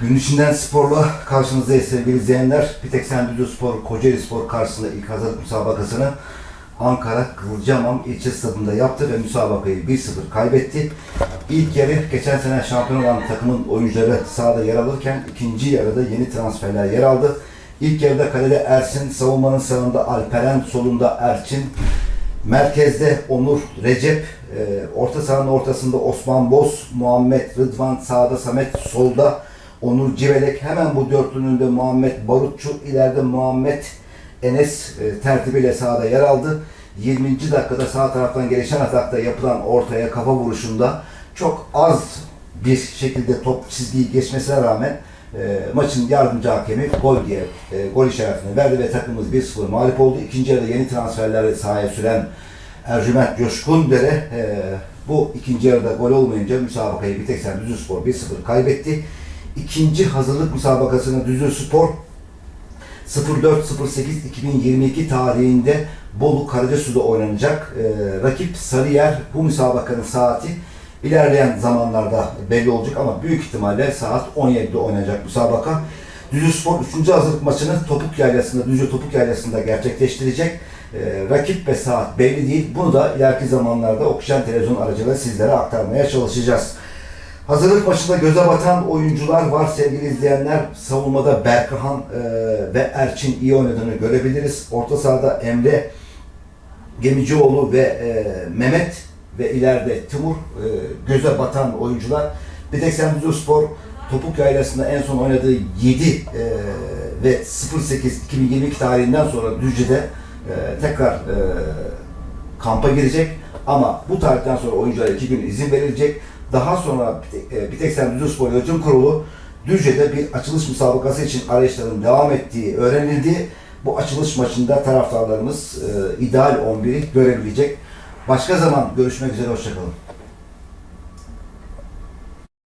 Gün içinden sporla karşınızdayız sevgili izleyenler. Bir tek sen Düzce Spor, Kocaeli Spor karşısında ilk hazırlık müsabakasını Ankara Kızılcahamam ilçe stadında yaptı ve müsabakayı 1-0 kaybetti. İlk yarı geçen sene şampiyon olan takımın oyuncuları sahada yer alırken ikinci yarıda yeni transferler yer aldı. İlk yarıda kalede Ersin, savunmanın sağında Alperen, solunda Erçin, Merkezde Onur Recep, e, orta sahanın ortasında Osman Boz, Muhammed Rıdvan, sağda Samet, solda Onur Civelek. Hemen bu dörtlünün de Muhammed Barutçu, ileride Muhammed Enes e, tertibiyle sahada yer aldı. 20. dakikada sağ taraftan gelişen atakta yapılan ortaya kafa vuruşunda çok az bir şekilde top çizgiyi geçmesine rağmen e, maçın yardımcı hakemi gol diye e, gol işaretini verdi ve takımımız 1-0 mağlup oldu. İkinci yarıda yeni transferlerle sahaya süren Ercüment Coşkun Dere e, bu ikinci yarıda gol olmayınca müsabakayı bir tek sen Düzce Spor 1-0 kaybetti. İkinci hazırlık müsabakasını Düzce Spor 04.08.2022 tarihinde Bolu Karacasu'da oynanacak. Ee, rakip Sarıyer bu müsabakanın saati ilerleyen zamanlarda belli olacak ama büyük ihtimalle saat 17'de oynanacak müsabaka. Düzce Spor 3. hazırlık maçını Topuk Yaylası'nda, Düzce Topuk Yaylası'nda gerçekleştirecek. Ee, rakip ve saat belli değil. Bunu da ileriki zamanlarda Okşan Televizyon aracılığıyla sizlere aktarmaya çalışacağız. Hazırlık maçında göze batan oyuncular var sevgili izleyenler. Savunmada Berkahan e, ve Erçin iyi oynadığını görebiliriz. Orta sahada Emre Gemicioğlu ve e, Mehmet ve ileride Timur e, göze batan oyuncular. Bir tek sen Spor Topuk Yaylası'nda en son oynadığı 7 e, ve 08-2022 tarihinden sonra Düzce'de e, tekrar e, kampa girecek. Ama bu tarihten sonra oyunculara iki gün izin verilecek. Daha sonra bir tek sen Düzce Spor Yönetim Kurulu Düzce'de bir açılış müsabakası için arayışların devam ettiği öğrenildi. Bu açılış maçında taraftarlarımız e, ideal 11'i görebilecek. Başka zaman görüşmek üzere, hoşçakalın.